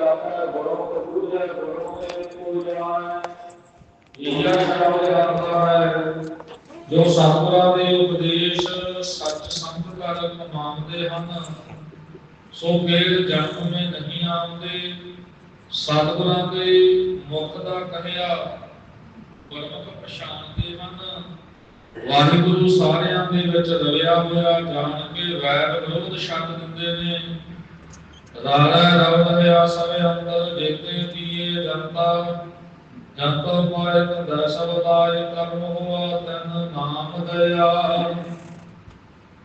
ਆਪੈ ਗੁਰੂ ਕੋ ਪੂਜੈ ਗੁਰੂ ਕੇ ਪੂਜੈ। ਇਹ ਸ਼ਬਦ ਆਉਂਦਾ ਹੈ, ਜੋ ਸਤਿਗੁਰਾਂ ਦੇ ਉਪਦੇਸ਼ ਸੱਚ ਸੰਗ ਕਰ ਮੰਨਦੇ ਹਨ, ਸੋ ਫਿਰ ਜਨਮ ਵਿੱਚ ਨਹੀਂ ਆਉਂਦੇ। ਸਤਿਗੁਰਾਂ ਦੇ ਮੁਖ ਦਾ ਕਹਿਆ, ਗੁਰਮੁਖ ਪਛਾਣਦੇ ਹਨ। ਵਾਹਿਗੁਰੂ ਸਾਰਿਆਂ ਦੇ ਵਿੱਚ ਰਲਿਆ ਹੋਇਆ, ਜਾਣ ਕੇ ਵੈਰ ਵਿਰੋਧ ਛੱਡ ਦਿੰਦੇ ਨੇ। ਰਾਰਾ ਰਵ ਰਹਾ ਸਭ ਅੰਦਰ ਦੇਖੇ ਦੀਏ ਜਨਤਾ। ਜਨਤੋ ਪਾਏ ਤੰਦਾ ਸਬਦਾਇ ਕਰਮ ਹੋਆ ਤਨ ਨਾਮ ਦਇਆ।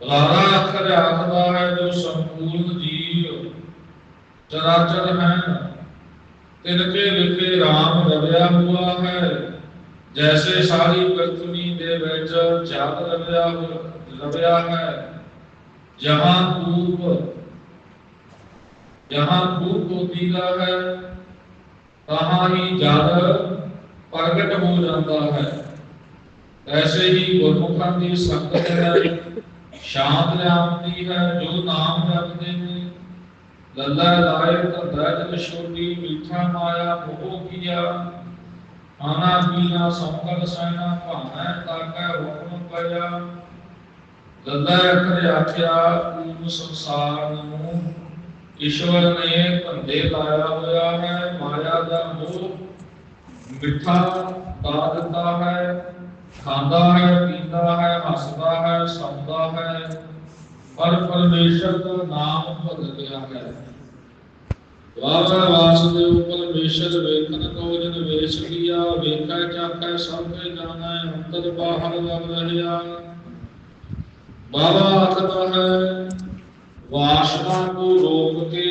ਰਾਰਾ ਅਖਰ ਆਖਦਾ ਹੈ ਜੋ ਸੰਪੂਰਨ ਜੀਵ। ਚਰਾਚਰ ਹੈ ਤਿਨਕੇ ਵਿਖੇ ਰਾਮ ਰਵਿਆ ਹੁਆ ਹੈ। ਜੈਸੇ ਸਾਰੀ ਪ੍ਰਥਵੀ ਦੇ ਵਿੱਚ ਜਗ ਰਵਿਆ ਰਵਿਆ ਹੈ। ਜਹਾਂ ਧੂਪ ਜਹਾਂ ਧੂਪ ਹੋਤੀ ਦਾ ਹੈ ਤਹਾਂ ਹੀ ਜਦ ਪ੍ਰਗਟ ਹੋ ਜਾਂਦਾ ਹੈ ਐਸੇ ਹੀ ਗੁਰਮੁਖਾਂ ਦੀ ਸੰਗਤ ਹੈ ਸ਼ਾਂਤ ਲਿਆਉਂਦੀ ਹੈ ਜੋ ਨਾਮ ਜਪਦੇ ਨੇ ਲੱਲਾ ਲਾਇ ਧੰਦਾ ਜਨ ਛੋਟੀ ਮਿੱਠਾ ਮਾਇਆ ਮੋਹ ਕੀਆ ਆਨਾ ਪੀਨਾ ਸੰਕਲ ਸੈਨਾ ਭਾਣਾ ਤਾਕੈ ਹੁਕਮ ਪਿਆ ਲੱਲਾ ਕਰੇ ਆਖਿਆ ਪੂਰਨ ਸੰਸਾਰ ਨੂੰ ਈਸ਼ਵਰ ਨੇ ਭੰਦੇ ਲਾਇਆ ਹੋਇਆ ਹੈ, ਮਾਇਆ ਦਾ ਮੋਹ ਮਿੱਠਾ ਪਾ ਦਿੱਤਾ ਹੈ, ਖਾਂਦਾ ਹੈ, ਪੀਂਦਾ ਹੈ, ਹੱਸਦਾ ਹੈ, ਸੌਂਦਾ ਹੈ, ਪਰ ਪਰਮੇਸ਼ਰ ਦਾ ਨਾਮ ਭੁੱਲ ਗਿਆ ਹੈ। ਵਾਵਾ ਵਾਸਦੇਵ ਪਰਮੇਸ਼ਰ ਵੇਖਣ ਕੋ ਜਨ ਵੇਸ਼ ਕੀਆ, ਵੇਖੈ, ਚਾਖੈ, ਸਭ ਕੇ ਜਾਣੈ, ਅੰਤਰ ਬਾਹਰ ਲਗ ਰਹਿਆ ਬਾਬਾ ਆਖਦਾ ਹੈ ਵਾਸਨਾ ਨੂੰ ਰੋਕ ਕੇ,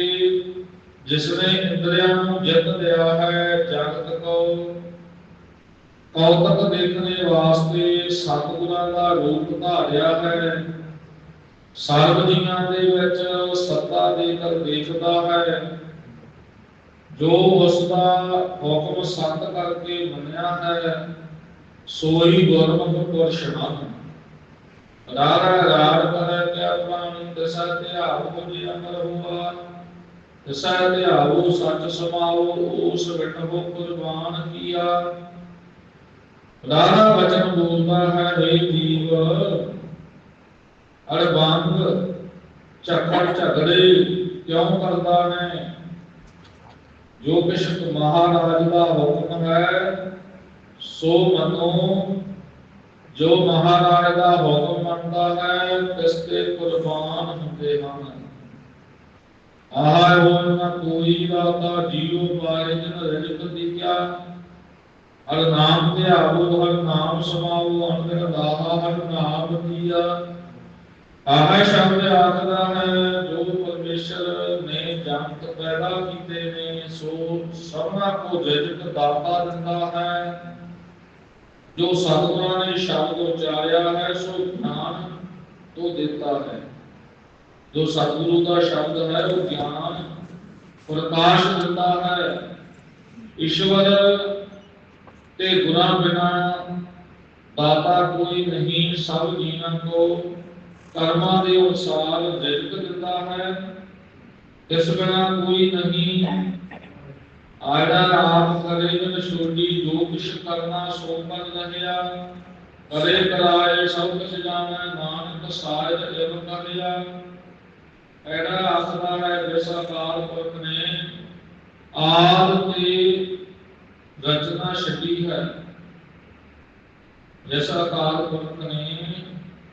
ਜਿਸਨੇ ਇੰਦਰੀਆਂ ਨੂੰ ਜਿੱਤ ਲਿਆ ਹੈ, ਜਗਤ ਕੋ ਕੌਤਕ ਦੇਖਣੇ ਵਾਸਤੇ ਸਤਿਗੁਰਾਂ ਦਾ ਰੂਪ ਧਾਰਿਆ ਹੈ। ਸਰਬ ਜੀਵਾਂ ਦੇ ਵਿੱਚ ਸੱਤਾ ਦੇ ਕਰ ਦੇਖਦਾ ਹੈ, ਜੋ ਉਸ ਦਾ ਹੁਕਮ ਸੰਤ ਕਰਕੇ ਮੰਨਿਆ ਹੈ, ਸੋਈ ਗੁਰਮੁਖ ਪੁਰਸ਼ ਹਨ ਰਾਰਾ ਰਾੜ ਕਰੈ ਕਿਆ ਪ੍ਰਾਨ ਅਮਰ ਹੁਆ ਦਸਾ ਧਿਆਵੋ ਸੱਚ ਸਮਾਓ ਉਸ ਵਿਟਹੁ ਕੁਰਬਾਨ ਕੀਆ। ਰਾਰਾ ਵਚਨ ਬੋਲਦਾ ਹੈ ਏ ਜੀਵ। ਅੜਬੰਗ ਝਗੜ ਝਗੜੇ ਕਿਉਂ ਕਰਦਾ ਹੈ ਜੋ ਕਿਛ ਮਹਾਰਾਜ ਦਾ ਹੁਕਮ ਹੈ, ਸੋ ਮਨੋ। ਜੋ ਮਹਾਰਾਜ ਦਾ ਹੁਕਮ ਮੰਨਦਾ ਹੈ, ਤਿਸ ਤੇ ਕੁਰਬਾਨ ਹੁੰਦੇ ਹਨ। ਆਹ ਹੋਇ ਨਾ ਕੋਈ ਰਾਤਾ ਜੀਉ ਪਾਏ ਜਨ ਰਜਤ ਦੀਖਿਆ ਹਰ ਨਾਮ ਧਿਆਵੋ, ਹਰ ਨਾਮ ਸਮਾਵੋ ਅੰਦਰ ਦਾਹਾ ਹਰ ਨਾਮ ਦੀਆ ਆਹ ਸ਼ਬਦ ਆਖਦਾ ਹੈ, ਜੋ ਪਰਮੇਸ਼ਰ ਨੇ ਜੰਤ ਪੈਦਾ ਕੀਤੇ ਨੇ, ਸੋ ਸਭਨਾ ਕੋ ਰਿਜ਼ਕ ਦਾਤਾ ਦਿੰਦਾ ਹੈ। ਜੋ ਸਤਿਗੁਰਾਂ ਨੇ ਸ਼ਬਦ ਉਚਾਰਿਆ ਹੈ, ਸੋ ਗਿਆਨ ਤੋਂ ਦਿੱਤਾ ਹੈ। ਜੋ ਸਤਿਗੁਰੂ ਦਾ ਸ਼ਬਦ ਹੈ, ਉਹ ਗਿਆਨ ਪ੍ਰਕਾਸ਼ ਦਿੰਦਾ ਹੈ। ਈਸ਼ਵਰ ਤੇ ਗੁਰਾਂ ਬਿਨਾ ਦਾਤਾ ਕੋਈ ਨਹੀਂ, ਸਭ ਜੀਵਾਂ ਕੋ ਕਰਮਾਂ ਦੇ ਅਨੁਸਾਰ ਰਿਜ਼ਕ ਦਿੰਦਾ ਹੈ। ਇਸ ਬਿਨਾ ਕੋਈ ਨਹੀਂ ਆੜਾ ਆਪ ਕਰੇ ਜਨ ਛੋਡੀ ਜੋ ਕਿਛ ਕਰਨਾ ਸੋ ਕਰ ਰਹਿਆ ਕਰੇ ਕਰਾਏ ਸਭ ਕਿਛ ਜਾਣੈ, ਨਾਨਕ ਸਾਹਿਬ ਇਵ ਕਰਿਆ ਐੜਾ ਆਸਰਾ ਹੈ ਜਿਸ ਅਕਾਲ ਪੁਰਖ ਨੇ। ਆਦ ਤੇ ਰਚਨਾ ਛੱਡੀ ਹੈ। ਜਿਸ ਅਕਾਲ ਪੁਰਖ ਨੇ,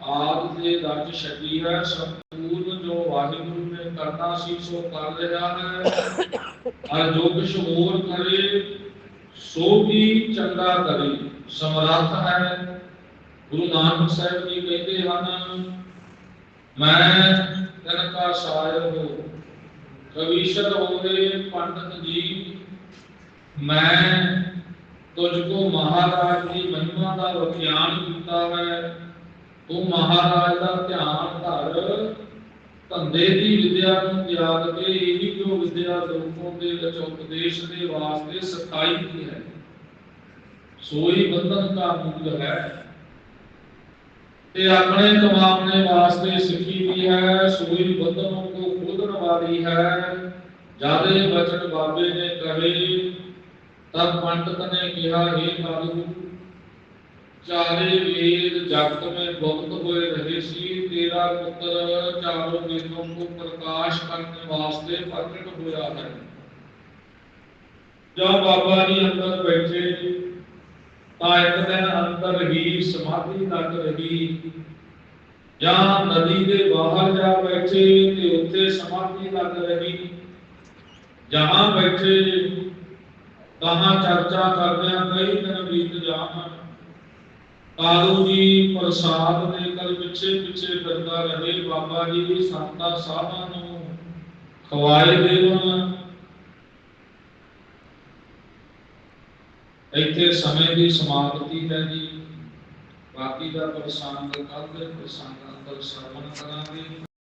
ਆਦ ਤੇ ਰਚ ਛੱਡੀ ਹੈ। ਸੰਪੂਰਨ ਜੋ ਵਾਹਿਗੁਰੂ ਕਰਨਾ ਸੀ, ਸੋ ਕਰ ਰਿਹਾ ਹੈ ਅਰ ਜੋ ਕੁਛ ਹੋਰ ਕਰੇ, ਸੋ ਵੀ ਚੰਗਾ ਕਰੇ। ਸਮਰੱਥ ਹੈ। ਗੁਰੂ ਨਾਨਕ ਸਾਹਿਬ ਜੀ ਕਹਿੰਦੇ ਹਨ, ਮੈਂ ਤਨ ਕਾ ਸਾਇਰ ਕਵੀਸ਼ਰ ਹੋਵੇ ਪੰਡਤ ਜੀ, ਮੈਂ ਤੁਝ ਕੋ ਮਹਾਰਾਜ ਦੀ ਮਹਿਮਾ ਦਾ ਵਿਖਿਆਨ ਕੀਤਾ ਹੈ। ਤੂੰ ਮਹਾਰਾਜ ਦਾ ਧਿਆਨ ਧਰ ਧੰਦੇ ਦੀ ਵਿਦਿਆ ਨੂੰ ਤਿਆਗ ਕੇ ਇਹੀ ਜੋ ਵਿਦਿਆ ਲੋਕਾਂ ਦੇ ਵਿੱਚ ਉਪਦੇਸ਼ ਦੇ ਵਾਸਤੇ ਸਿਖਾਈ ਦੀ ਹੈ? ਸੋਈ ਬੰਧਨ ਦਾ ਮੂਲ ਹੈ। ਤੇ ਆਪਣੇ ਕਮਾਉਣੇ ਵਾਸਤੇ ਸਿੱਖੀ ਵੀ ਹੈ, ਸੋਈ ਬੰਧਨੋਂ ਕੋ ਖੋਦਣ ਵਾਲੀ ਹੈ। ਜਾਦੇ ਬਚਨ ਬਾਬੇ ਨੇ ਕਹੇ, ਤਦ ਪੰਡਤ ਨੇ ਕਿਹਾ हे ਕਾਲੂ ਚਾਰੇ ਵੇਦ ਜਗਤ ਮੈਂ ਗੁਪਤ ਹੋਏ ਰਹੇ ਸੀ, ਤੇਰਾ ਪੁੱਤਰ ਚਾਰੋਂ ਵੇਦੋਂ ਨੂੰ ਪ੍ਰਕਾਸ਼ ਕਰਨ ਵਾਸਤੇ ਪ੍ਰਗਟ ਹੋਇਆ ਹੈ। ਜਦ ਬਾਬਾ ਜੀ ਅੰਦਰ ਬੈਠੇ, ਤਾਂ ਇੱਕ ਦਿਨ ਅੰਦਰ ਹੀ ਸਮਾਧੀ ਤੱਕ ਰਹੀ। ਜਾਂ ਨਦੀ ਦੇ ਬਾਹਰ ਜਾ ਬੈਠੇ, ਤੇ ਉੱਥੇ ਸਮਾਧੀ ਲੱਗ ਰਹੀ। ਜਹਾਂ ਬੈਠੇ ਤਾਂ ਚਰਚਾ ਕਰਦਿਆਂ ਕਈ ਦਿਨ ਬੀਤ ਜਾਣ। ਕਾਲੂ ਜੀ ਪ੍ਰਸਾਦ ਦੇ ਕਰ ਪਿੱਛੇ ਪਿੱਛੇ ਫਿਰਦਾ ਰਹੇ, ਬਾਬਾ ਜੀ ਸੰਤਾਂ ਸਾਧਾਂ ਨੂੰ ਖਵਾਏ ਦੇਵਨ ਇੱਥੇ ਸਮੇਂ ਦੀ ਸਮਾਪਤੀ ਹੈ ਜੀ। ਬਾਕੀ ਦਾ ਪ੍ਰਸੰਗ ਕੱਲ੍ਹ ਦੇ ਪ੍ਰਸੰਗ ਅੰਦਰ ਸਰਵਣ ਕਰਾਂਗੇ।